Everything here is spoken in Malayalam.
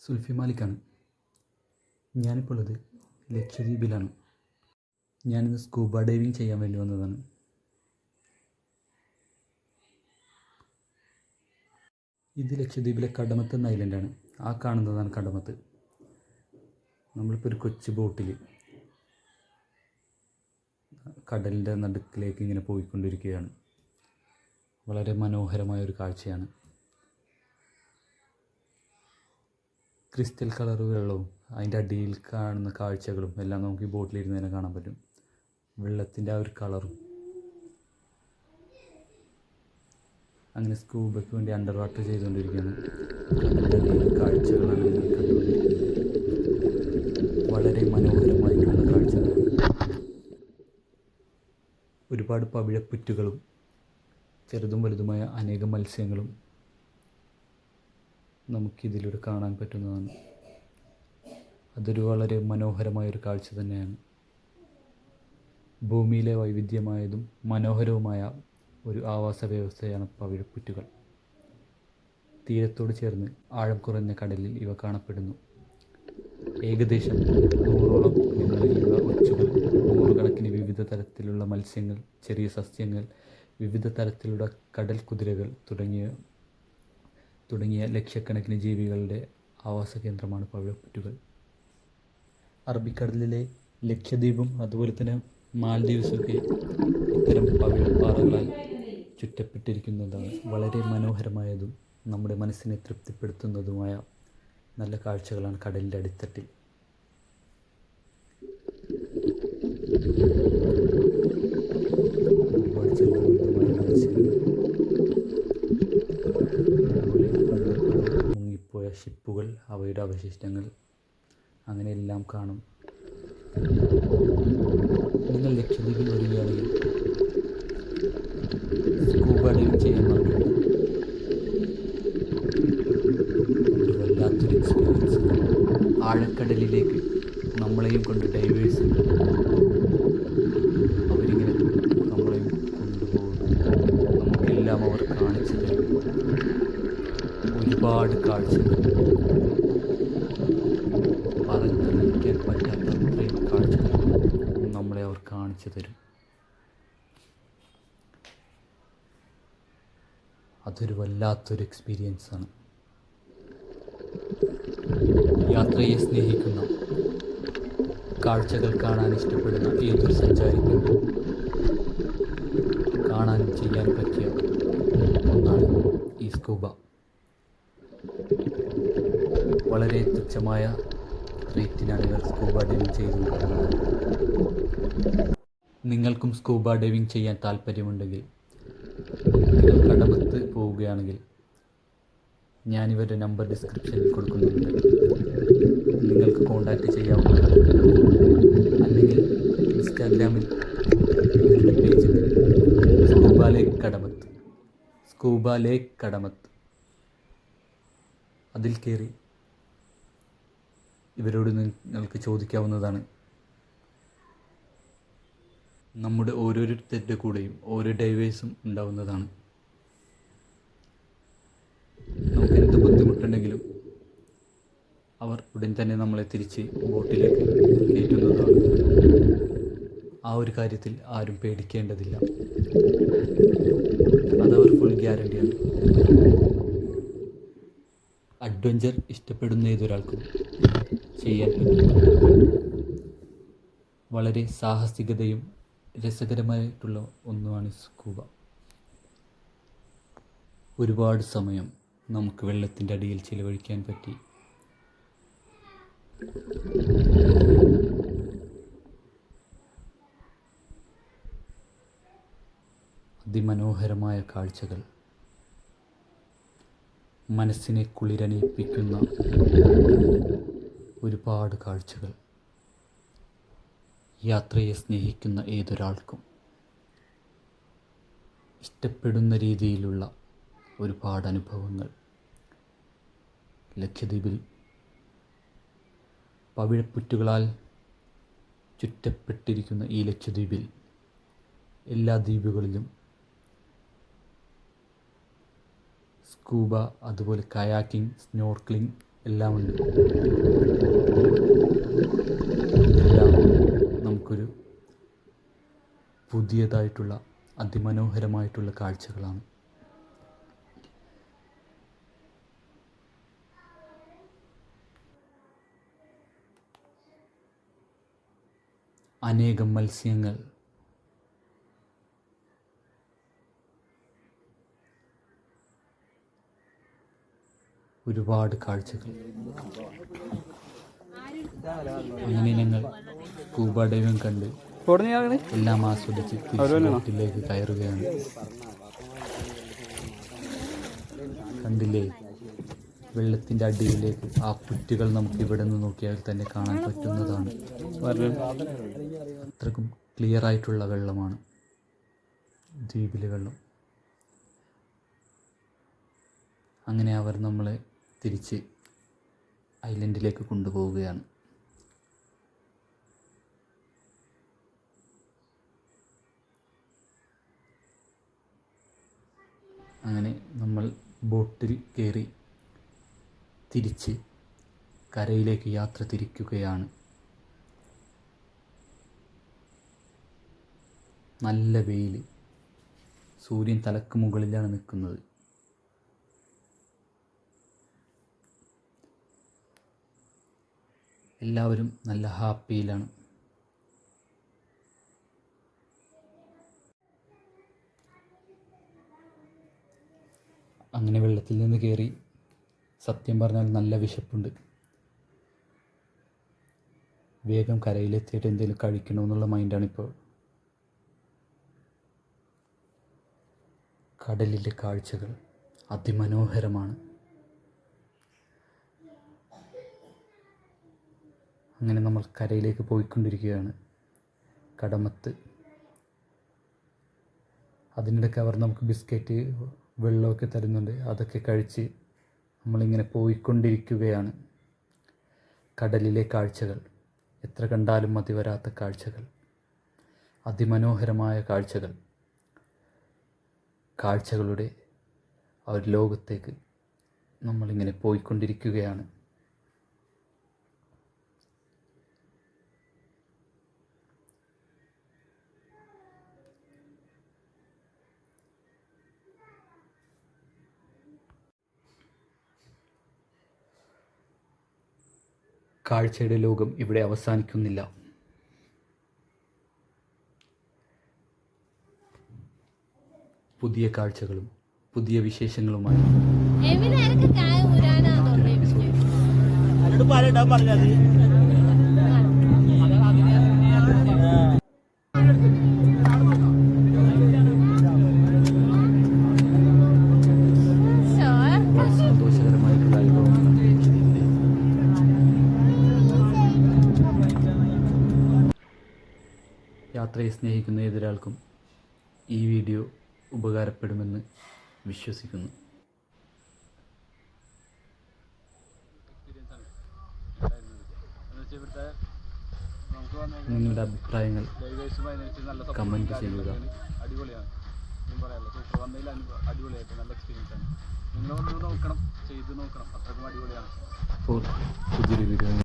സുൽഫി മാലിക്കാണ്. ഞാനിപ്പോൾ ഉള്ളത് ലക്ഷദ്വീപിലാണ്. ഞാനിന്ന് സ്കൂബ ഡൈവിങ് ചെയ്യാൻ വേണ്ടി വന്നതാണ്. ഇത് ലക്ഷദ്വീപിലെ കടമത്ത് എന്ന ഐലൻഡാണ്. ആ കാണുന്നതാണ് കടമത്ത്. നമ്മളിപ്പോൾ ഒരു കൊച്ചു ബോട്ടിൽ കടലിന്റെ നടുക്കിലേക്ക് ഇങ്ങനെ പോയിക്കൊണ്ടിരിക്കുകയാണ്. വളരെ മനോഹരമായ ഒരു കാഴ്ചയാണ്. ക്രിസ്റ്റൽ കളർ വെള്ളവും അതിന്റെ അടിയിൽ കാണുന്ന കാഴ്ചകളും എല്ലാം നമുക്ക് ഈ ബോട്ടിലിരുന്ന് തന്നെ കാണാൻ പറ്റും. വെള്ളത്തിന്റെ ആ ഒരു കളറും. അങ്ങനെ സ്കൂബയ്ക്ക് വേണ്ടി അണ്ടർ വാട്ടർ ചെയ്തുകൊണ്ടിരിക്കുകയാണ് കാഴ്ചകളാണ് വളരെ മനോഹരമായിട്ടുള്ള കാഴ്ചകൾ ഒരുപാട് പവിഴപ്പുറ്റുകളും ചെറുതും വലുതുമായ അനേകം മത്സ്യങ്ങളും നമുക്കിതിലൂടെ കാണാൻ പറ്റുന്നതാണ്. അതൊരു വളരെ മനോഹരമായ ഒരു കാഴ്ച തന്നെയാണ്. ഭൂമിയിലെ വൈവിധ്യമായതും മനോഹരവുമായ ഒരു ആവാസ വ്യവസ്ഥയാണ് പവിഴപ്പുറ്റുകൾ. തീരത്തോട് ചേർന്ന് ആഴം കുറഞ്ഞ കടലിൽ ഇവ കാണപ്പെടുന്നു. ഏകദേശം നൂറോളം ഇവ ഒച്ചുകൾ നൂറുകണക്കിന് വിവിധ തരത്തിലുള്ള മത്സ്യങ്ങൾ ചെറിയ സസ്യങ്ങൾ വിവിധ തരത്തിലുള്ള കടൽ കുതിരകൾ തുടങ്ങിയ തുടങ്ങിയ ലക്ഷക്കണക്കിന് ജീവികളുടെ ആവാസ കേന്ദ്രമാണ് പവിഴപ്പുറ്റുകൾ അറബിക്കടലിലെ ലക്ഷദ്വീപും അതുപോലെ തന്നെ മാൽദീവ്സൊക്കെ ഇത്തരം പവിഴപ്പാറകളാൽ ചുറ്റപ്പെട്ടിരിക്കുന്നതാണ്. വളരെ മനോഹരമായതും നമ്മുടെ മനസ്സിനെ തൃപ്തിപ്പെടുത്തുന്നതുമായ നല്ല കാഴ്ചകളാണ് കടലിന്റെ അടിത്തട്ടിൽ. ഒരുപാട് അതുപോലെ മുങ്ങിപ്പോയ അവയുടെ അവശിഷ്ടങ്ങൾ. അങ്ങനെ എല്ലാം കാണും. നിങ്ങൾ ലക്ഷദ്വീപിൽ വരികയാണെങ്കിൽ സ്കൂബ ഡൈവിംഗ് ചെയ്യാൻ മറക്കരുത്. വല്ലാത്തൊരു എക്സ്പീരിയൻസ് ആഴക്കടലിലേക്ക് നമ്മളെയും കൊണ്ട് ഡൈവേഴ്സ് ഒരുപാട് കാഴ്ചകൾ. പറഞ്ഞറിയിക്കാൻ പറ്റാത്ത അത്രയും കാഴ്ചകൾ നമ്മളെ അവർ കാണിച്ചു തരും. അതൊരു വല്ലാത്തൊരു എക്സ്പീരിയൻസ് ആണ്. യാത്രയെ സ്നേഹിക്കുന്ന കാഴ്ചകൾ കാണാൻ ഇഷ്ടപ്പെടുന്ന ഏതൊരു സഞ്ചാരിക്കും കാണാൻ ചെയ്യാൻ പറ്റിയ ഒന്നാണ് ഈ സ്കൂബ. വളരെ തുച്ഛമായ റേറ്റിനാണ് ഇവർ സ്കൂബ ഡൈവിംഗ് ചെയ്തു കൊടുക്കുന്നത് നിങ്ങൾക്കും സ്കൂബ ഡൈവിംഗ് ചെയ്യാൻ താല്പര്യമുണ്ടെങ്കിൽ നിങ്ങൾ കടമത്ത് പോവുകയാണെങ്കിൽ ഞാനിവരുടെ നമ്പർ ഡിസ്ക്രിപ്ഷനിൽ കൊടുക്കുന്നുണ്ട്. നിങ്ങൾക്ക് കോൺടാക്റ്റ് ചെയ്യാവുന്നതാണ്. അല്ലെങ്കിൽ ഇൻസ്റ്റാഗ്രാമിൽ പേജിൽ scuba lake Kadmat scuba lake Kadmat. അതിൽ കയറി ഇവരോട് നിങ്ങൾക്ക് ചോദിക്കാവുന്നതാണ്. നമ്മുടെ ഓരോരുത്തരുടെ കൂടെയും ഓരോ ഡൈവേഴ്സും ഉണ്ടാവുന്നതാണ്. നമുക്ക് എന്ത് ബുദ്ധിമുട്ടുണ്ടെങ്കിലും അവർ ഉടൻ തന്നെ നമ്മളെ തിരിച്ച് ബോട്ടിലേക്ക് കയറ്റുന്നതാണ്. ആ ഒരു കാര്യത്തിൽ ആരും പേടിക്കേണ്ടതില്ല. അതവർ ഫുൾ ഗ്യാരണ്ടിയാണ് അഡ്വഞ്ചർ ഇഷ്ടപ്പെടുന്ന ഏതൊരാൾക്കും ചെയ്യാൻ വളരെ സാഹസികതയും രസകരമായിട്ടുള്ള ഒന്നുമാണ് സ്കൂബ. ഒരുപാട് സമയം നമുക്ക് വെള്ളത്തിന്റെ അടിയിൽ ചിലവഴിക്കാൻ പറ്റി. അതിമനോഹരമായ കാഴ്ചകൾ. മനസ്സിനെ കുളിരണിയിപ്പിക്കുന്ന ഒരുപാട് കാഴ്ചകൾ. യാത്രയെ സ്നേഹിക്കുന്ന ഏതൊരാൾക്കും ഇഷ്ടപ്പെടുന്ന രീതിയിലുള്ള ഒരുപാട് അനുഭവങ്ങൾ. ലക്ഷദ്വീപിൽ പവിഴപ്പുറ്റുകളാൽ ചുറ്റപ്പെട്ടിരിക്കുന്ന ഈ ലക്ഷദ്വീപിൽ എല്ലാ ദ്വീപുകളിലും സ്കൂബ അതുപോലെ കയാക്കിംഗ് സ്നോർക്ലിംഗ് എല്ലാം ഉണ്ട്. എല്ലാം നമുക്കൊരു പുതിയതായിട്ടുള്ള അതിമനോഹരമായിട്ടുള്ള കാഴ്ചകളാണ്. അനേകം മത്സ്യങ്ങൾ ഒരുപാട് കാഴ്ചകൾ. അങ്ങനെ ഞങ്ങൾ സ്കൂബ ഡൈവിംഗ് കണ്ട് എല്ലാം ആസ്വദിച്ച് തിരിച്ച് ബോട്ടിലേക്ക് കയറുകയാണ്. കണ്ടില്ലേ? വെള്ളത്തിന്റെ അടിയിലേക്ക് ആ പുറ്റുകൾ നമുക്ക് ഇവിടെ നിന്ന് നോക്കിയാൽ തന്നെ കാണാൻ പറ്റുന്നതാണ്. അത്രക്കും ക്ലിയർ ആയിട്ടുള്ള വെള്ളമാണ്. ദ്വീപിലെ വെള്ളം. അങ്ങനെ അവർ നമ്മളെ തിരിച്ച് ഐലൻഡിലേക്ക് കൊണ്ടുപോവുകയാണ്. അങ്ങനെ നമ്മൾ ബോട്ടിൽ കയറി തിരിച്ച് കരയിലേക്ക് യാത്ര തിരിക്കുകയാണ്. നല്ല വെയിൽ സൂര്യൻ തലക്ക് മുകളിലാണ് നിൽക്കുന്നത്. എല്ലാവരും നല്ല ഹാപ്പിയിലാണ്. അങ്ങനെ വെള്ളത്തിൽ നിന്ന് കയറി സത്യം പറഞ്ഞാൽ നല്ല വിശപ്പുണ്ട്. വേഗം കരയിലെത്തിയിട്ട് എന്തെങ്കിലും കഴിക്കണമെന്നുള്ള മൈൻഡാണിപ്പോൾ. കടലിലെ കാഴ്ചകൾ അതിമനോഹരമാണ്. അങ്ങനെ നമ്മൾ കരയിലേക്ക് പോയിക്കൊണ്ടിരിക്കുകയാണ്. കടമത്ത്. അതിനിടയ്ക്ക് അവർ നമുക്ക് ബിസ്ക്കറ്റ് വെള്ളമൊക്കെ തരുന്നുണ്ട്. അതൊക്കെ കഴിച്ച് നമ്മളിങ്ങനെ പോയിക്കൊണ്ടിരിക്കുകയാണ്. കടലിലെ കാഴ്ചകൾ. എത്ര കണ്ടാലും മതി വരാത്ത കാഴ്ചകൾ. അതിമനോഹരമായ കാഴ്ചകൾ. കാഴ്ചകളുടെ ആ ഒരു ലോകത്തേക്ക് നമ്മളിങ്ങനെ പോയിക്കൊണ്ടിരിക്കുകയാണ്. കാഴ്ചയുടെ ലോകം ഇവിടെ അവസാനിക്കുന്നില്ല. പുതിയ കാഴ്ചകളും പുതിയ വിശേഷങ്ങളുമായി എവിടെ യാത്രയെ സ്നേഹിക്കുന്ന ഏതൊരാൾക്കും ഈ വീഡിയോ ഉപകാരപ്പെടുമെന്ന് വിശ്വസിക്കുന്നു. നിങ്ങളുടെ അഭിപ്രായങ്ങൾ കമന്റ് ചെയ്യുക. അടിപൊളിയാണ്. അടിപൊളിയായിട്ട് നല്ല എക്സ്പീരിയൻസ് ആണ് നിങ്ങൾ നോക്കണം ചെയ്ത് നോക്കണം അത്രക്കും അടിപൊളിയാണ് അപ്പോൾ പുതിയൊരു വീഡിയോ